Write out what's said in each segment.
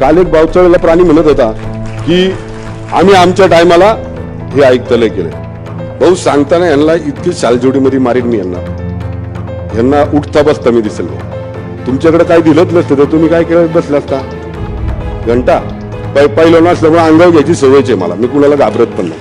काल एक बावचळला प्राणी म्हणत होता की आम्ही आमच्या टायमाला हे ऐकतले केलं भाऊ सांगताना यांना इतकी शालजोडीमध्ये मारीन मी यांना. यांना उठता बसता मी दिसेल तुमच्याकडे काय दिलंच नसतं तर तुम्ही काय केलं बसले असता घंटा? पै पहिलं नसल्यामुळे अंगावर घ्यायची सवयच आहे मला. मी कुणाला घाबरत पण नाही.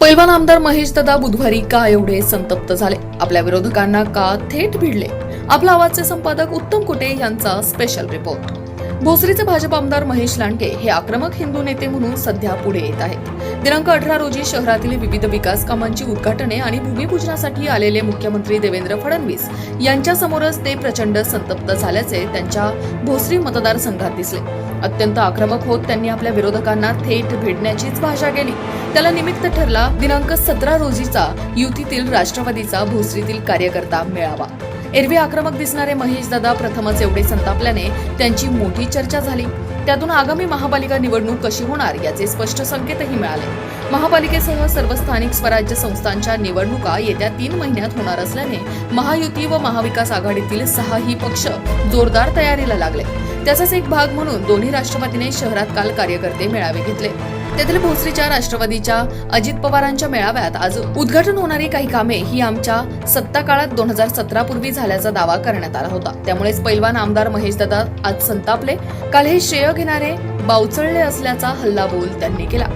पैलवान आमदार महेश दादा बुधवारी का एवढे संतप्त झाले? आपल्या विरोधकांना का थेट भिडले? आपला आवाजचे संपादक उत्तम कुटे यांचा स्पेशल रिपोर्ट भोसरीचे भाजप आमदार महेश लांडगे हे आक्रमक हिंदू नेते म्हणून सध्या पुढे येत आहेत. दिनांक अठरा रोजी शहरातील विविध विकास कामांची उद्घाटने आणि भूमिपूजनासाठी आलेले मुख्यमंत्री देवेंद्र फडणवीस यांच्यासमोरच ते प्रचंड संतप्त झाल्याचे त्यांच्या भोसरी मतदारसंघात दिसले. अत्यंत आक्रमक होत त्यांनी आपल्या विरोधकांना थेट भेटण्याचीच भाषा केली. त्याला निमित्त ठरला दिनांक सतरा रोजीचा युतीतील राष्ट्रवादीचा भोसरीतील कार्यकर्ता मेळावा. एरवी आक्रमक दिसणारे महेश दादा प्रथमच एवढे संतापल्याने त्यांची मोठी चर्चा झाली. त्यातून आगामी महापालिका निवडणूक कशी होणार याचे स्पष्ट संकेतही मिळाले. महापालिकेसह सर्व स्थानिक स्वराज्य संस्थांच्या निवडणुका येत्या तीन महिन्यात होणार असल्याने महायुती व महाविकास आघाडीतील सहाही पक्ष जोरदार तयारीला लागले. त्याचाच एक भाग म्हणून दोन्ही राष्ट्रवादीने शहरात काल कार्यकर्ते मेळावे घेतले. तेथील भोसरीच्या राष्ट्रवादीच्या अजित पवारांच्या मेळाव्यात आज उद्घाटन होणारी काही कामे ही आमच्या सत्ता काळात दोन हजार सतरा पूर्वी झाल्याचा दावा करण्यात आला होता. त्यामुळेच पैलवान आमदार महेशदादा आज संतापले. काल हे श्रेय घेणारे बावचळले असल्याचा हल्लाबोल त्यांनी केला.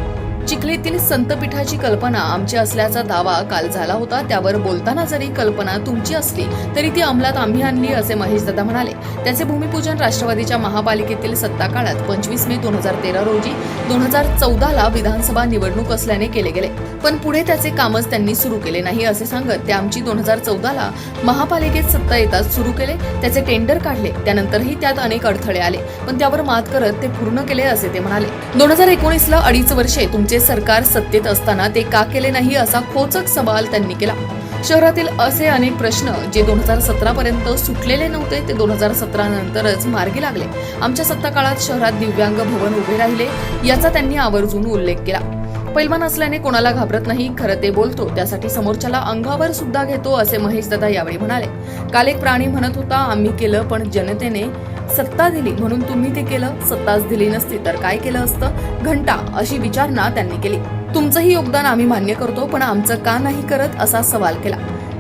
चिखलीतील संतपीठाची कल्पना आमची असल्याचा दावा काल झाला होता. त्यावर बोलताना जरी कल्पना तुमची असली तरी ती अंमलात आम्ही आणली असे महेशदादा म्हणाले. त्याचे भूमिपूजन राष्ट्रवादीच्या महापालिकेतील सत्ता काळात पंचवीस मे दोन हजार तेरा रोजी दोन हजार चौदाला विधानसभा निवडणूक असल्याने केले गेले. पण पुढे त्याचे कामच त्यांनी सुरू केले नाही असे सांगत ते आमची दोन हजार चौदाला महापालिकेत सत्ता येताच सुरू केले. त्याचे टेंडर काढले त्यानंतरही त्यात अनेक अडथळे आले. पण त्यावर मात करत ते पूर्ण केले असे ते म्हणाले. दोन हजार एकोणीसला अडीच वर्षे तुमचे सरकार सत्तेत असताना ते का केले नाही असा खोचक सवाल त्यांनी केला. शहरातील असे अनेक प्रश्न जे दोन हजार सतरा पर्यंत सुटलेले नव्हते ते दोन हजार सतरा नंतरच मार्गी लागले. आमच्या सत्ता काळात शहरात दिव्यांग भवन उभे राहिले याचा त्यांनी आवर्जून उल्लेख केला. पैलवान असल्याने कोणाला घाबरत नाही खरं ते बोलतो. त्यासाठी समोरच्याला अंगावर सुद्धा घेतो असे महेश दादा यावेळी म्हणाले. काल एक प्राणी म्हणत होता आम्ही केलं पण जनतेने सत्ता दिली म्हणून तुम्ही ते केलं? सत्ताच दिली नसती तर काय केलं असतं? घंटा अशी विचारणा त्यांनी केली. तुमचंही योगदान आम्ही मान्य करतो पण आमचं का नाही करत असा सवाल केला.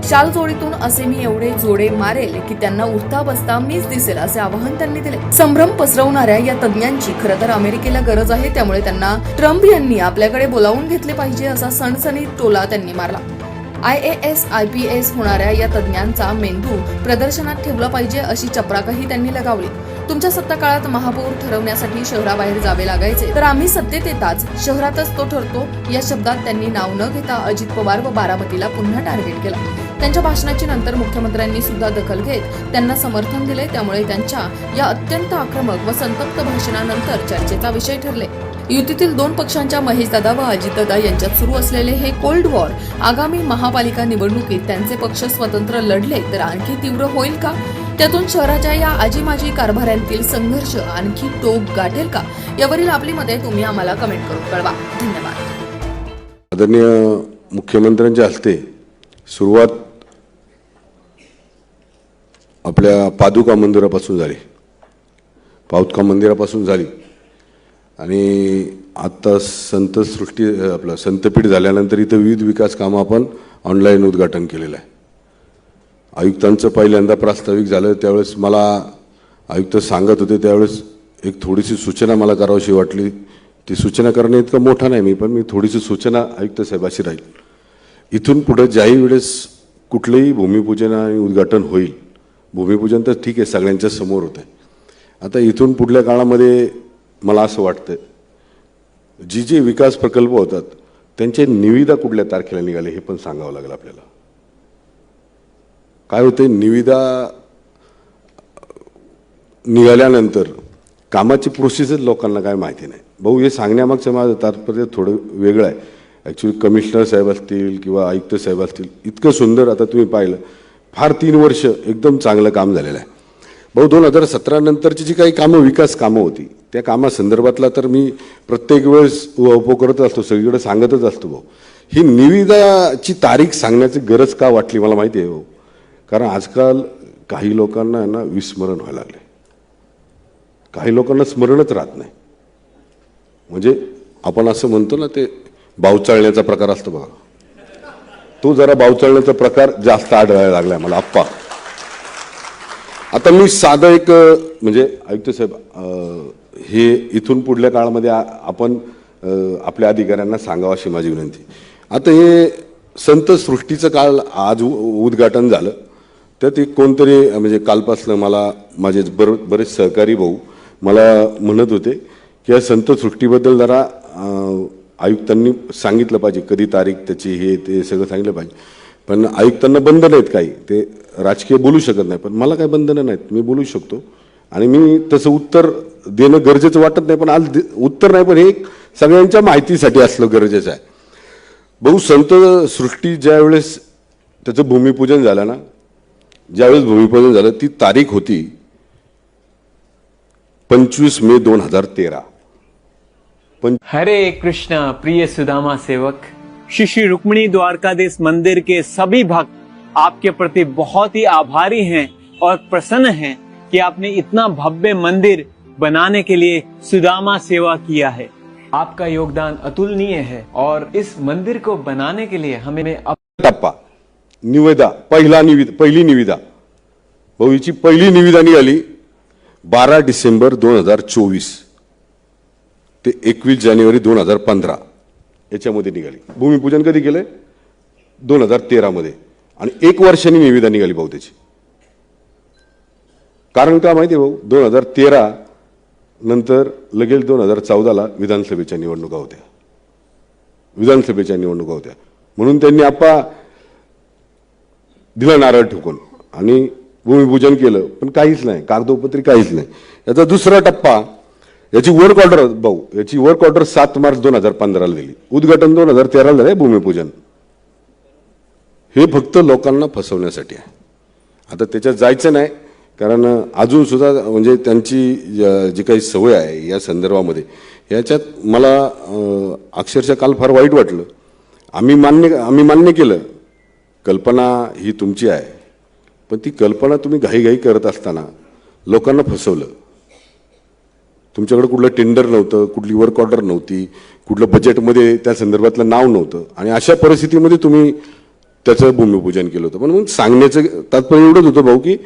शाल जोडीतून असे मी एवढे जोडे मारेल की त्यांना उठता बसता मीच दिसेल असे आवाहन त्यांनी दिले. संभ्रम पसरवणाऱ्या या तज्ञांची खरं तर अमेरिकेला गरज आहे त्यामुळे त्यांना ट्रम्प यांनी आपल्याकडे बोलावून घेतले पाहिजे असा सणसणीत टोला त्यांनी मारला. I A S I P S होणाऱ्या या तज्ज्ञांचा मेंदू प्रदर्शनात ठेवला पाहिजे अशी चपराकही त्यांनी लगावली. तुमच्या सत्ता काळात महापौर ठरवण्यासाठी शहराबाहेर जावे लागायचे. तर आम्ही सत्तेत येताच शहरातच तो ठरतो या शब्दात त्यांनी नाव न घेता अजित पवार व बारामतीला पुन्हा टार्गेट केला. त्यांच्या भाषणाची नंतर मुख्यमंत्र्यांनी सुद्धा दखल घेत त्यांना समर्थन दिले त्यामुळे त्यांच्या या अत्यंत आक्रमक व संतप्त भाषणानंतर चर्चेचा विषय ठरले. युतीतील दोन पक्षांच्या महेशदादा व अजितदादा यांच्यात सुरू असलेले हे कोल्ड वॉर आगामी महापालिका निवडणुकीत त्यांचे पक्ष स्वतंत्र लढले तर आणखी तीव्र होईल का? त्यातून शहराच्या या आजी माजी कारभाऱ्यांतील संघर्ष आणखी टोक गाठेल का? यावरील आपली मते तुम्ही आम्हाला कमेंट करून कळवा. धन्यवाद. आदरणीय मुख्यमंत्र्यांच्या हस्ते सुरुवात आपल्या पादुका मंदिरापासून झाली. पादुका मंदिरापासून झाली. आणि आत्ता संत सृष्टी आपलं संतपीठ झाल्यानंतर इथं विविध विकास कामं आपण ऑनलाईन उद्घाटन केलेलं आहे. आयुक्तांचं पहिल्यांदा प्रास्ताविक झालं त्यावेळेस मला आयुक्त सांगत होते त्यावेळेस एक थोडीशी सूचना मला करावीशी वाटली. ती सूचना करणे इतकं मोठा नाही मी पण मी थोडीशी सूचना आयुक्त साहेबाशी राहील. इथून पुढं ज्याही वेळेस कुठलंही भूमिपूजन आणि उद्घाटन होईल भूमिपूजन तर ठीक आहे सगळ्यांच्या समोर होतं आहे आता इथून पुढल्या काळामध्ये मला असं वाटतं जी जे विकास प्रकल्प होतात त्यांचे निविदा कुठल्या तारखेला निघाले हे पण सांगावं लागेल आपल्याला. काय होते निविदा निघाल्यानंतर कामाची प्रोसेसच लोकांना काय माहिती नाही. भाऊ हे सांगण्यामागचं माझं तात्पर्य थोडं वेगळं आहे. ॲक्च्युली कमिशनर साहेब असतील किंवा आयुक्त साहेब असतील इतकं सुंदर आता तुम्ही पाहिलं फार तीन वर्ष एकदम चांगलं काम झालेलं आहे. भाऊ दोन हजार सतरा नंतरची जी काही कामं विकास कामं होती त्या कामासंदर्भातला तर मी प्रत्येक वेळेस उपो करत असतो सगळीकडे सांगतच असतो भाऊ. ही निविदाची तारीख सांगण्याची गरज का वाटली मला माहिती आहे भाऊ? कारण आजकाल काही लोकांना यांना विस्मरण व्हायला लागले काही लोकांना स्मरणच राहत नाही. म्हणजे आपण असं म्हणतो ना ते बावचाळण्याचा प्रकार असतो बघा. तो जरा बावचाळण्याचा प्रकार जास्त आढळायला लागलाय मला आप्पा. आता मी साधं एक म्हणजे आयुक्त साहेब हे इथून पुढल्या काळामध्ये आपण आपल्या अधिकाऱ्यांना सांगावं अशी माझी विनंती. आता हे संत सृष्टीचं काल आज उद्घाटन झालं. तर ते कोणतरी म्हणजे कालपासनं मला माझे बर बरेच सहकारी भाऊ मला म्हणत होते की या संत सृष्टीबद्दल जरा आयुक्तांनी सांगितलं पाहिजे. कधी तारीख त्याची हे ते सगळं सांगितलं पाहिजे. पण आयुक्तांना बंधन आहेत काही. ते राजकीय बोलू शकत नाही. पण मला काही बंधनं नाहीत. मी बोलू शकतो. आणि मी तसं उत्तर देणं गरजेचं वाटत नाही पण आज उत्तर नाही पण हे एक सगळ्यांच्या माहितीसाठी असलं गरजेचं आहे. भाऊ संत सृष्टी ज्या वेळेस त्याचं भूमिपूजन झालं ना ज्यावेळेस भूमिपूजन झालं ती तारीख होती पंचवीस मे दोन हजार तेरा. पण हरे कृष्णा प्रिय सुदामा सेवक श्री श्री रुक्मिणी द्वारकाधीश मंदिर के सभी भक्त आपके प्रति बहुत ही आभारी हैं और प्रसन्न हैं कि आपने इतना भव्य मंदिर बनाने के लिए सुदामा सेवा किया है। आपका योगदान अतुलनीय है और इस मंदिर को बनाने के लिए हमें अप- टप्पा। निवेदा, पहिला निविदा पहिली निविदा। हिची पहिली निविदा निघाली बारा डिसेंबर दोन हज़ार चोवीस ते एकवीस जानेवारी दोन हज़ार पंधरा। याच्यामध्ये निघाली. भूमिपूजन कधी केलं दोन हजार तेरामध्ये आणि एक वर्षांनी निविदा निघाली भाऊ त्याची. कारण का माहिती आहे भाऊ? दोन हजार तेरा नंतर लगेच दोन हजार चौदाला विधानसभेच्या निवडणुका होत्या. विधानसभेच्या निवडणुका होत्या. म्हणून त्यांनी आप्पा दिला नारळ ठोकून आणि भूमिपूजन केलं. पण काहीच नाही. कागदोपत्री काहीच नाही. याचा दुसरा टप्पा याची वर्क ऑर्डर भाऊ याची वर्क ऑर्डर सात मार्च दोन हजार पंधराला दिली. उद्घाटन दोन हजार तेराला आहे भूमिपूजन. हे फक्त लोकांना फसवण्यासाठी आहे. आता त्याच्यात जायचं नाही कारण अजून सुद्धा म्हणजे त्यांची जी काही सवय आहे या संदर्भामध्ये याच्यात मला अक्षरशः काल फार वाईट वाटलं. आम्ही मान्य आम्ही मान्य केलं कल्पना ही तुमची आहे. पण ती कल्पना तुम्ही घाईघाई करत असताना लोकांना फसवलं. तुमच्याकडे कुठलं टेंडर नव्हतं कुठली वर्क ऑर्डर नव्हती कुठलं बजेटमध्ये त्या संदर्भातलं नाव नव्हतं. आणि अशा परिस्थितीमध्ये तुम्ही त्याचं भूमिपूजन केलं होतं. पण मग सांगण्याचं तात्पर्य एवढंच होतं भाऊ की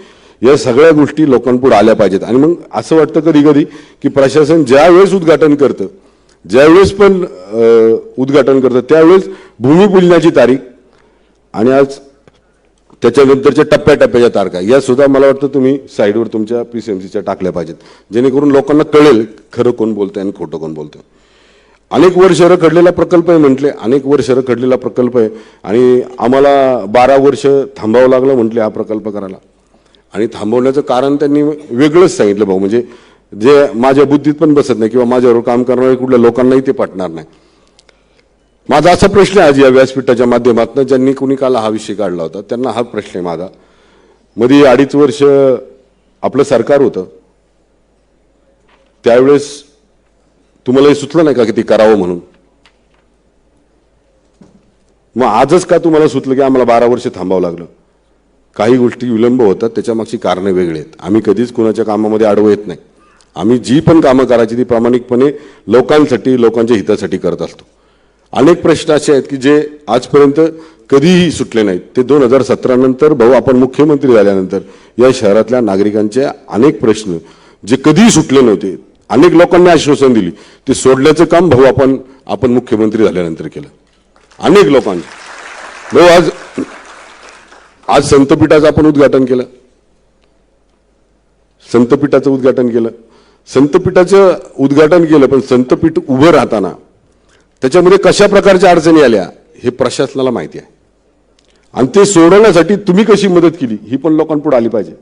या सगळ्या गोष्टी लोकांपुढे आल्या पाहिजेत. आणि मग असं वाटतं कधी कधी की प्रशासन ज्यावेळेस उद्घाटन करतं ज्यावेळेस पण उद्घाटन करतं त्यावेळेस भूमिपूजनाची तारीख आणि आज त्याच्यानंतरच्या टप्प्याटप्प्याच्या तारखा. या सुद्धा मला वाटतं तुम्ही साईडवर तुमच्या पी सी एम सीच्या टाकल्या पाहिजेत. जेणेकरून लोकांना कळेल खरं कोण बोलतंय आणि खोटं कोण बोलतंय. अनेक वर्ष रखडलेला प्रकल्प आहे म्हटले अनेक वर्ष रखडलेला प्रकल्प आहे. आणि आम्हाला बारा वर्ष थांबावं लागलं म्हटले हा प्रकल्प करायला. आणि थांबवण्याचं कारण त्यांनी वेगळंच सांगितलं भाऊ. म्हणजे जे माझ्या बुद्धीत पण बसत नाही किंवा माझ्यावर काम करणारे कुठल्या लोकांनाही ते पटणार नाही. माझा असा प्रश्न आहे आज या व्यासपीठाच्या माध्यमातून ज्यांनी कुणी काल हा विषय काढला होता त्यांना हा प्रश्न आहे माझा. मध्ये अडीच वर्ष आपलं सरकार होतं. त्यावेळेस तुम्हाला हे सुचलं नाही का की ते करावं म्हणून? मग आजच का तुम्हाला सुचलं की आम्हाला बारा वर्ष थांबावं लागलं? काही गोष्टी विलंब होतात त्याच्यामागची कारणं वेगळी आहेत. आम्ही कधीच कुणाच्या कामामध्ये आडवं येत नाही. आम्ही जी पण कामं करायची ती प्रामाणिकपणे लोकांसाठी लोकांच्या हितासाठी करत असतो. अनेक प्रश्न असे आहेत की जे आजपर्यंत कधीही सुटले नाहीत. ते दोन हजार सतरा नंतर भाऊ आपण मुख्यमंत्री झाल्यानंतर या शहरातल्या नागरिकांचे अनेक प्रश्न जे कधीही सुटले नव्हते अनेक लोकांनी आश्वासन दिली ते सोडल्याचं काम भाऊ आपण आपण मुख्यमंत्री झाल्यानंतर केलं. अनेक लोकांचे भाऊ आज आज संतपीठाचं आपण उद्घाटन केलं. संतपीठाचं उद्घाटन केलं. संतपीठाचं उद्घाटन केलं पण संतपीठ उभं राहताना त्याच्यामध्ये कशा प्रकारच्या अडचणी आल्या हे प्रशासनाला माहिती आहे. आणि ते सोडवण्यासाठी तुम्ही कशी मदत केली ही पण लोकांपुढे आली पाहिजे.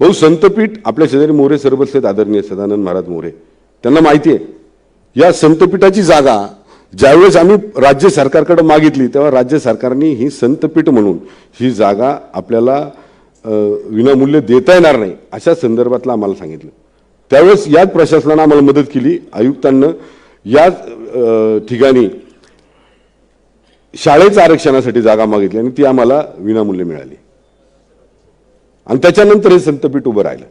भाऊ संतपीठ आपल्या शेजारी मोरे सरबत आहेत आदरणीय सदानंद महाराज मोरे. त्यांना माहिती आहे या संतपीठाची जागा ज्यावेळेस आम्ही राज्य सरकारकडे मागितली तेव्हा राज्य सरकारने ही संतपीठ म्हणून ही जागा आपल्याला विनामूल्य देता येणार नाही अशा संदर्भातलं आम्हाला सांगितलं. त्यावेळेस याच प्रशासनानं आम्हाला मदत केली आयुक्तांना याच ठिकाणी शाळेच्या आरक्षणासाठी जागा मागितली आणि ती आम्हाला विनामूल्य मिळाली. आणि त्याच्यानंतर हे संतपीठ उभं राहिलं.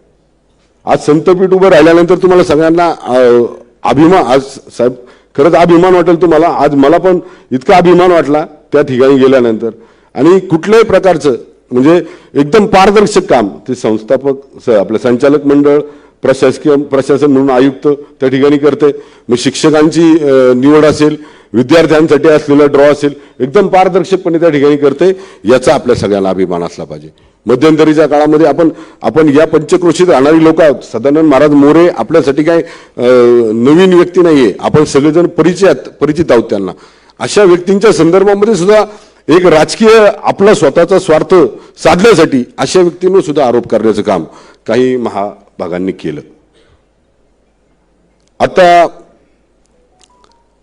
आज संतपीठ उभं राहिल्यानंतर तुम्हाला सगळ्यांना अभिमान आज साहेब खरंच अभिमान वाटेल तुम्हाला. आज मला पण इतका अभिमान वाटला त्या ठिकाणी गेल्यानंतर. आणि कुठल्याही प्रकारचं म्हणजे एकदम पारदर्शक काम ते संस्थापक स- आपलं संचालक मंडळ प्रशासकीय प्रशासन म्हणून आयुक्त त्या ठिकाणी करते. मग शिक्षकांची निवड असेल विद्यार्थ्यांसाठी असलेला ड्रॉ असेल एकदम पारदर्शकपणे त्या ठिकाणी करते. याचा आपल्या सगळ्यांना अभिमान असला पाहिजे. मध्यंतरीच्या काळामध्ये आपण आपण या पंचक्रोशीत राहणारी लोक आहोत. सदानंद महाराज मोरे आपल्यासाठी काय नवीन व्यक्ती नाही आहे आपण सगळेजण परिचयात परिचित आहोत त्यांना. अशा व्यक्तींच्या संदर्भामध्ये सुद्धा एक राजकीय आपला स्वतःचा स्वार्थ साधण्यासाठी अशा व्यक्तींवर सुद्धा आरोप करण्याचं काम काही महा भागांनी केलं. आता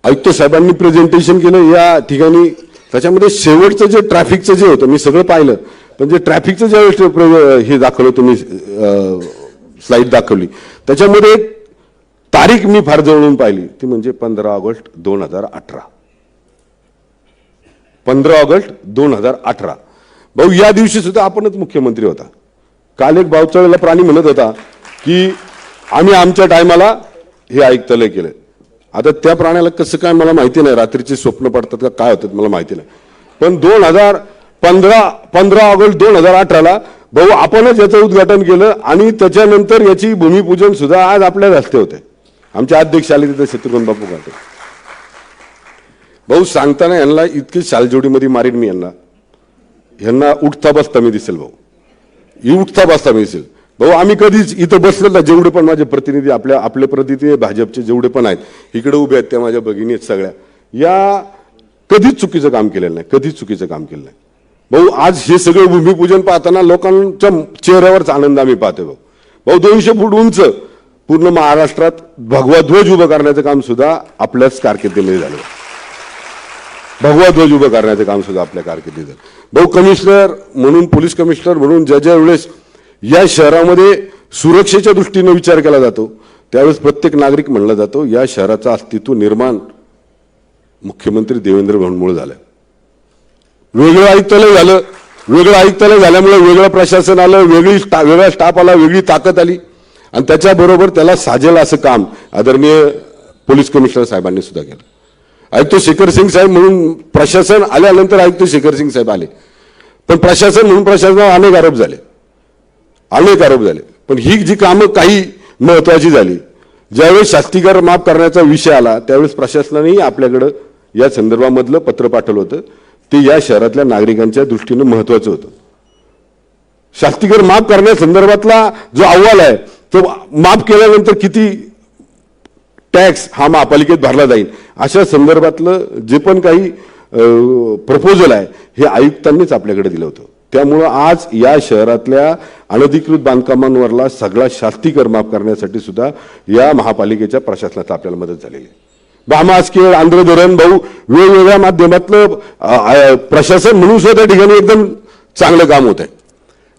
आयुक्त साहेबांनी प्रेझेंटेशन केलं या ठिकाणी त्याच्यामध्ये शेवटचं जे ट्रॅफिकचं जे होतं मी सगळं पाहिलं पण जे ट्रॅफिकचं ज्यावेळेस हे दाखवलं तुम्ही स्लाईड दाखवली त्याच्यामध्ये तारीख मी फार जवळून पाहिली ती म्हणजे पंधरा ऑगस्ट दोन हजार अठरा. पंधरा ऑगस्ट दोन हजार अठरा. भाऊ या दिवशी सुद्धा आपणच मुख्यमंत्री होता. काल एक भावचळेला प्राणी म्हणत होता की आम्ही आमच्या टायमाला हे आयुक्तालय केलं आता त्या प्राण्याला कसं काय मला माहिती नाही रात्रीचे स्वप्न पडतात का काय होतात मला माहिती नाही. पण दोन हजार पंधरा पंधरा ऑगस्ट दोन हजार अठराला भाऊ आपणच याचं उद्घाटन केलं आणि त्याच्यानंतर याची भूमिपूजन सुद्धा आज आपल्या हस्ते होते. आमचे अध्यक्ष आले तिथे शत्रुघ्न बापू घाटे. भाऊ सांगताना यांना इतकी शालजोडीमध्ये मारीन मी यांना. यांना उठता बसता मी दिसेल भाऊ. ही उठता बसता मी दिसेल. भाऊ आम्ही कधीच इथं बसलो ना जेवढे पण माझे प्रतिनिधी आपल्या आपले प्रतिनिधी भाजपचे जेवढे पण आहेत इकडे उभे आहेत त्या माझ्या भगिनी आहेत सगळ्या. या कधीच चुकीचं काम केलेलं नाही कधीच चुकीचं काम केलं नाही. भाऊ आज हे सगळं भूमिपूजन पाहताना लोकांच्या चेहऱ्यावरच आनंद आम्ही पाहतो भाऊ. भाऊ दोनशे फूट उंच पूर्ण महाराष्ट्रात भगवा ध्वज उभं करण्याचं काम सुद्धा आपल्याच कारकिर्दीमध्ये झालं. भगवा ध्वज उभं करण्याचं काम सुद्धा आपल्या कारकिर्दीत झालं. भाऊ कमिशनर म्हणून पोलीस कमिशनर म्हणून ज्या ज्या वेळेस या शहरामध्ये सुरक्षेच्या दृष्टीनं विचार केला जातो. त्यावेळेस प्रत्येक नागरिक म्हणला जातो या शहराचं अस्तित्व निर्माण मुख्यमंत्री देवेंद्र भवनमुळे झालं. वेगळं आयुक्तालय झालं. वेगळं आयुक्तालय झाल्यामुळे वेगळं प्रशासन आलं वेगळी स्टा वेगळा स्टाफ आला वेगळी ताकद आली. आणि त्याच्याबरोबर त्याला साजेल असं काम आदरणीय पोलीस कमिशनर साहेबांनी सुद्धा केलं. आयुक्त शेखर सिंग साहेब म्हणून प्रशासन आल्यानंतर आयुक्त शेखर सिंग साहेब आले. पण प्रशासन म्हणून प्रशासनावर अनेक आरोप झाले. अनेक आरोप झाले. पण ही जी कामं काही महत्वाची झाली ज्यावेळेस शास्तीकर माफ करण्याचा विषय आला त्यावेळेस प्रशासनानेही आपल्याकडं या संदर्भामधलं पत्र पाठवलं होतं. ते या शहरातल्या नागरिकांच्या दृष्टीनं महत्वाचं होतं. शास्तीकर माफ करण्यासंदर्भातला जो अहवाल आहे तो माफ केल्यानंतर किती टॅक्स हा महापालिकेत भरला जाईल अशा संदर्भातलं जे पण काही प्रपोजल आहे हे आयुक्तांनीच आपल्याकडे दिलं होतं. त्यामुळं आज या शहरातल्या अनधिकृत बांधकामांवरला सगळा शास्तीकर माफ करण्यासाठी सुद्धा या महापालिकेच्या प्रशासनाचा आपल्याला मदत झालेली आहे. बामास्केळ आंध्रधरण भाऊ वेगवेगळ्या माध्यमातलं प्रशासन म्हणून सुद्धा त्या ठिकाणी एकदम चांगलं काम होत आहे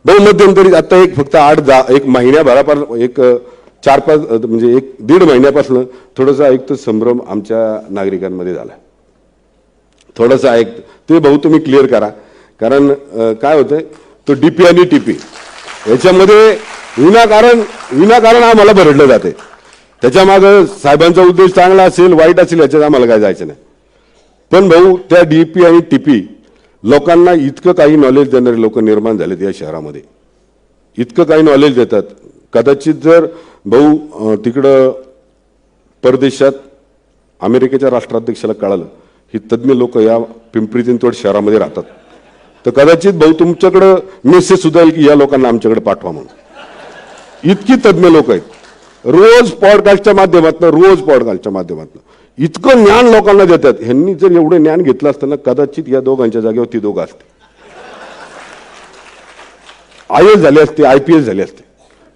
भाऊ मध्यंतरी आता एक फक्त आठ दहा एक महिन्याभरापासून एक चार पाच म्हणजे एक दीड महिन्यापासून थोडंसं तर संभ्रम आमच्या नागरिकांमध्ये झाला थोडंसं ऐक ते भाऊ तुम्ही क्लिअर करा. कारण काय होतंय? तो डीपी आणि टीपी याच्यामध्ये विनाकारण विनाकारण आम्हाला भरडलं जाते त्याच्यामागं साहेबांचा उद्देश चांगला असेल वाईट असेल याच्यात आम्हाला काय जायचं नाही. पण भाऊ त्या डीपी आणि टीपी लोकांना इतकं काही नॉलेज देणारे लोक निर्माण झालेत या शहरामध्ये. इतकं काही नॉलेज देतात. कदाचित जर भाऊ तिकडं परदेशात अमेरिकेच्या राष्ट्राध्यक्षाला कळालं ही तज्ज्ञ लोक या पिंपरी चिंचवड शहरामध्ये राहतात. तर कदाचित भाऊ तुमच्याकडं मेसेज सुद्धा येईल की या लोकांना आमच्याकडे पाठवा म्हणून. इतकी तज्ज्ञ लोक आहेत. रोज पॉडकास्टच्या माध्यमातून रोज पॉडकास्टच्या माध्यमातून. इतकं ज्ञान लोकांना देतात. ह्यांनी जर एवढं ज्ञान घेतलं असतं ना कदाचित या दोघांच्या जागेवर ती दोघं असते आय एस झाले असते आय पी एस झाले असते.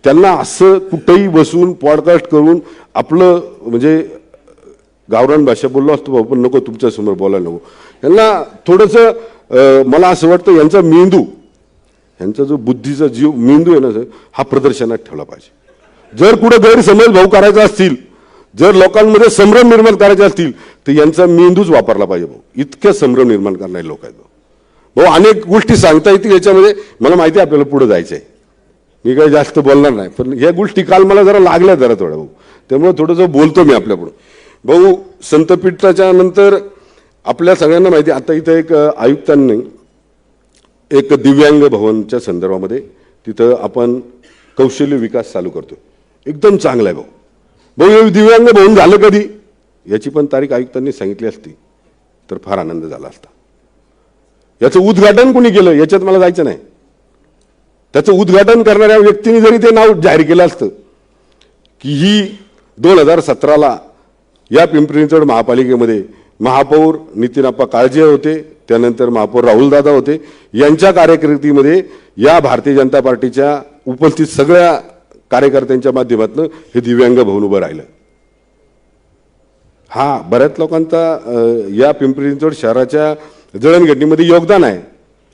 त्यांना असं कुठेही बसून पॉडकास्ट करून आपलं म्हणजे गावरान भाषा बोललो असतो भाऊ पण नको तुमच्यासमोर बोलायला नको. यांना थोडंसं मला असं वाटतं यांचा मेंदू यांचा जो बुद्धीचा जीव मेंदू आहे ना सर हा प्रदर्शनात ठेवला पाहिजे. जर कुठे गैरसमज भाऊ करायचा असतील जर लोकांमध्ये संभ्रम निर्माण करायचे असतील तर यांचा मेंदूच वापरला पाहिजे भाऊ. इतक्या संभ्रम निर्माण करणारे लोक आहेत भाऊ. भाऊ अनेक गोष्टी सांगता येतील याच्यामध्ये मला माहिती आहे आपल्याला पुढे जायचं आहे. मी काही जास्त बोलणार नाही पण ह्या गोष्टी काल मला जरा लागल्या जरा थोड्या भाऊ. त्यामुळे थोडंसं बोलतो मी आपल्याकडून भाऊ संतपीठाच्या नंतर आपल्या सगळ्यांना माहिती आहे, आता इथं एक आयुक्तांनी एक दिव्यांग भवनच्या संदर्भामध्ये तिथं आपण कौशल्य विकास चालू करतो एकदम चांगला आहे भाऊ. भाऊ हे दिव्यांग भवन झालं कधी? याची पण तारीख आयुक्तांनी सांगितली असती तर फार आनंद झाला असता. याचं उद्घाटन कोणी केलं? याच्यात मला जायचं नाही. त्याचं उद्घाटन करणाऱ्या व्यक्तीने जरी ते नाव जाहीर केलं असतं की ही दोन हजार सतराला या पिंपरी महापालिकेमध्ये महापौर नितीनप्पा काळजे होते त्यानंतर महापौर राहुलदादा होते. यांच्या कार्यकिर्दीमध्ये या भारतीय जनता पार्टीच्या उपस्थित सगळ्या कार्यकर्त्यांच्या माध्यमातून हे दिव्यांग भवन उभं राहिलं. हा बऱ्याच लोकांचा या पिंपरी चिंचवड शहराच्या जळणघटनेमध्ये योगदान आहे.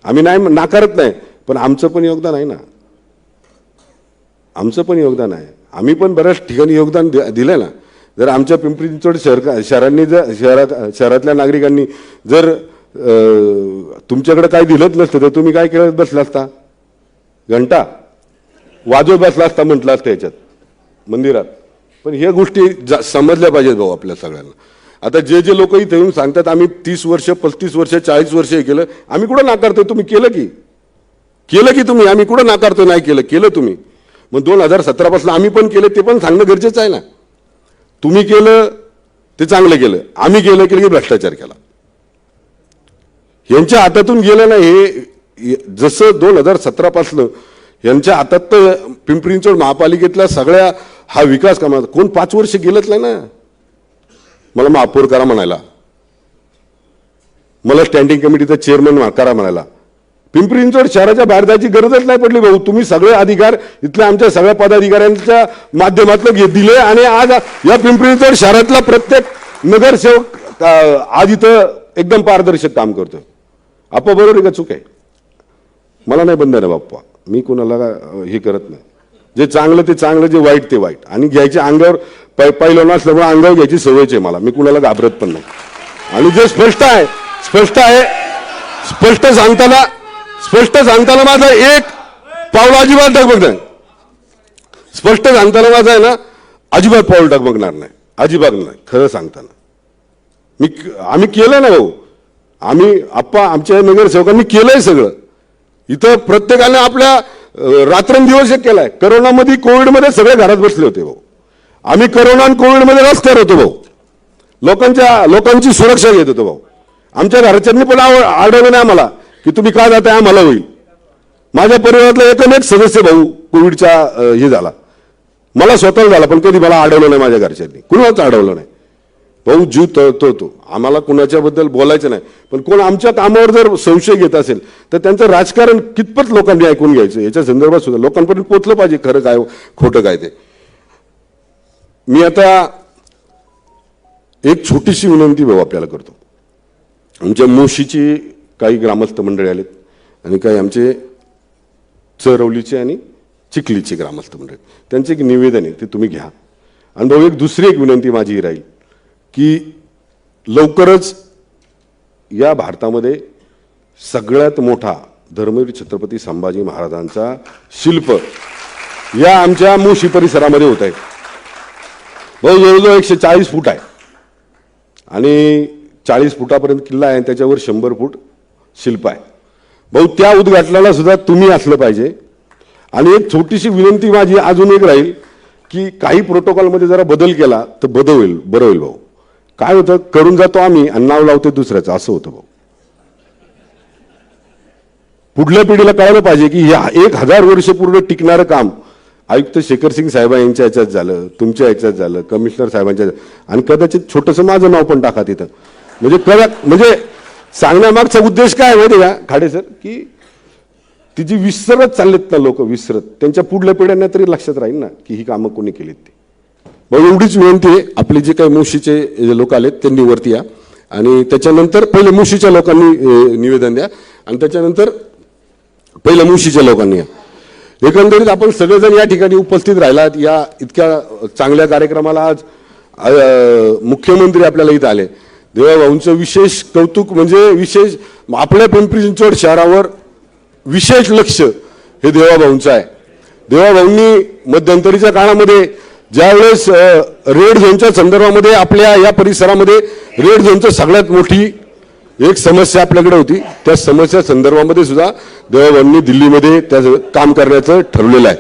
आम्ही नाही नाकारत नाही पण आमचं पण योगदान आहे ना. आमचं पण योगदान आहे. आम्ही पण बऱ्याच ठिकाणी योगदान दि- ना. जर आमच्या पिंपरी चिंचवड शहर शहरांनी जर शहरात शहरातल्या नागरिकांनी जर तुमच्याकडे काय दिलंच नसतं तर तुम्ही काय केलं बसला असता? घंटा? वाजवत बसला असता म्हटलं असतं याच्यात मंदिरात. पण ह्या गोष्टी जा- समजल्या पाहिजेत भाऊ आपल्या सगळ्यांना. आता जे जे लोक इथे येऊन सांगतात आम्ही तीस वर्ष पस्तीस वर्ष चाळीस वर्ष हे केलं आम्ही कुठं नाकारतो तुम्ही केलं की? केलं की तुम्ही? आम्ही कुठं नाकारतो नाही केलं. केलं तुम्ही. मग दोन हजार सतरापासून आम्ही पण केलं ते पण सांगणं गरजेचं आहे ना. तुम्ही केलं ते चांगलं केलं. आम्ही केलं केलं की भ्रष्टाचार केला. यांच्या हातातून गेलं ना हे जसं दोन हजार सतरापासनं यांच्या हातात तर पिंपरी चिंचवड महापालिकेतल्या सगळ्या हा विकास कामात कोण पाच वर्ष गेलंच नाही ना? मला महापौर करा म्हणायला. मला स्टँडिंग कमिटीचा चेअरमन करा म्हणायला. पिंपरी चिंचवड शहराच्या बाहेर जायची गरजच नाही पडली भाऊ. तुम्ही सगळे अधिकार इथल्या आमच्या सगळ्या पदाधिकाऱ्यांच्या माध्यमातून घे दिले आणि आज या पिंपरी चिंचवड शहरातला प्रत्येक नगरसेवक आज इथं एकदम पारदर्शक काम करतोय. आप्पा बरोबर आहे का? चूक आहे. मला नाही बंधन आहे बाप्पा. मी कोणाला हे करत नाही. जे चांगलं ते चांगलं जे वाईट ते वाईट. आणि घ्यायच्या अंगावर पै पहिलं नसल्यामुळे अंगावर घ्यायची सवयच आहे मला. मी कुणाला घाबरत पण नाही. आणि जे स्पष्ट आहे स्पष्ट आहे स्पष्ट सांगताना स्पष्ट सांगताना माझा एक पाऊल अजिबात डगमगणार नाही. स्पष्ट सांगताना माझा आहे ना अजिबात पाऊल डगमगणार नाही. अजिबात नाही खरं सांगताना. मी आम्ही केलं ना भाऊ. आम्ही आप्पा आमच्या नगरसेवकांनी केलंय सगळं. इथं प्रत्येकाने आपल्या रात्रंदिवस एक केलाय. करोनामध्ये कोविडमध्ये सगळे घरात बसले होते भाऊ. आम्ही करोना आणि कोविडमध्ये रस्त्यावर होतो भाऊ. लोकांच्या लोकांची सुरक्षा घेत होतो भाऊ. आमच्या घरच्यांनी पण आव- आढळलं नाही आम्हाला. की तुम्ही का जाताय? आम्हाला होईल. माझ्या परिवारातला एकमेक सदस्य भाऊ कोविडचा हे झाला. मला स्वतःला झाला पण कधी मला अडवलं नाही माझ्या घरच्यांनी. कुणाच अडवलं नाही. भाऊ जीव तळतो तो आम्हाला कुणाच्याबद्दल बोलायचं नाही. पण कोण आमच्या कामावर जर संशय घेत असेल तर त्यांचं राजकारण कितपत लोकांनी ऐकून घ्यायचं? याच्या संदर्भात सुद्धा लोकांपर्यंत पोचलं पाहिजे खरं काय खोटं काय ते. मी आता एक छोटीशी विनंती भाऊ आपल्याला करतो. आमच्या मुशीची काही ग्रामस्थ मंडळी आलेत आणि काही आमचे चरवलीचे आणि चिखलीचे ग्रामस्थ मंडळी त्यांचे एक निवेदन आहे ते तुम्ही घ्या. आणि भाऊ एक दुसरी एक विनंती माझी राहील की लवकरच या भारतामध्ये सगळ्यात मोठा धर्मवीर छत्रपती संभाजी महाराजांचा शिल्प या आमच्या मुशी परिसरामध्ये होत आहे. भाऊ जवळजवळ एकशे चाळीस फूट आहे. आणि चाळीस फुटापर्यंत किल्ला आहे आणि त्याच्यावर शंभर फूट शिल्प आहे. भाऊ त्या उद्घाटनाला सुद्धा तुम्ही असलं पाहिजे. आणि एक छोटीशी विनंती माझी अजून एक राहील की काही प्रोटोकॉलमध्ये जरा बदल केला तर बदल होईल बरं होईल भाऊ. काय होतं करून जातो आम्ही आणि नाव लावतो दुसऱ्याचं असं होतं भाऊ. पुढल्या पिढीला कळायला पाहिजे की ह्या एक हजार वर्ष पूर्ण टिकणारं काम आयुक्त शेखर सिंग साहेबा यांच्या ह्याच्यात झालं तुमच्या ह्याच्यात झालं कमिशनर साहेबांच्या आणि कदाचित छोटंसं माझं नाव पण टाका तिथं. म्हणजे कदा म्हणजे सांगण्यामागचा उद्देश काय आहे माहिती का? खाडे सर की ती जी विसरत चाललेत ना लोक विसरत त्यांच्या पुढल्या पिढ्यांना तरी लक्षात राहील ना की ही कामं कोणी केलीत ती. मग एवढीच विनंती आहे आपले जे काही मुशीचे लोक आलेत त्यांनी वरती या. आणि त्याच्यानंतर पहिले मुशीच्या लोकांनी निवेदन द्या. आणि त्याच्यानंतर पहिल्या मुशीच्या लोकांनी या. एकंदरीत आपण सगळेजण या ठिकाणी उपस्थित राहिलात. या इतक्या चांगल्या कार्यक्रमाला आज मुख्यमंत्री आपल्याला इथं आले. देवाभाऊंचं विशेष कौतुक म्हणजे विशेष आपल्या पिंपरी चिंचवड शहरावर विशेष लक्ष हे देवाभाऊंचं आहे. देवाभाऊंनी मध्यंतरीच्या काळामध्ये ज्यावेळेस रेड झोनच्या संदर्भामध्ये आपल्या या परिसरामध्ये रेड झोनचं सगळ्यात मोठी एक समस्या आपल्याकडे होती. त्या समस्या संदर्भामध्ये सुद्धा देवाभाऊंनी दिल्लीमध्ये त्याचं काम करण्याचं ठरवलेलं आहे.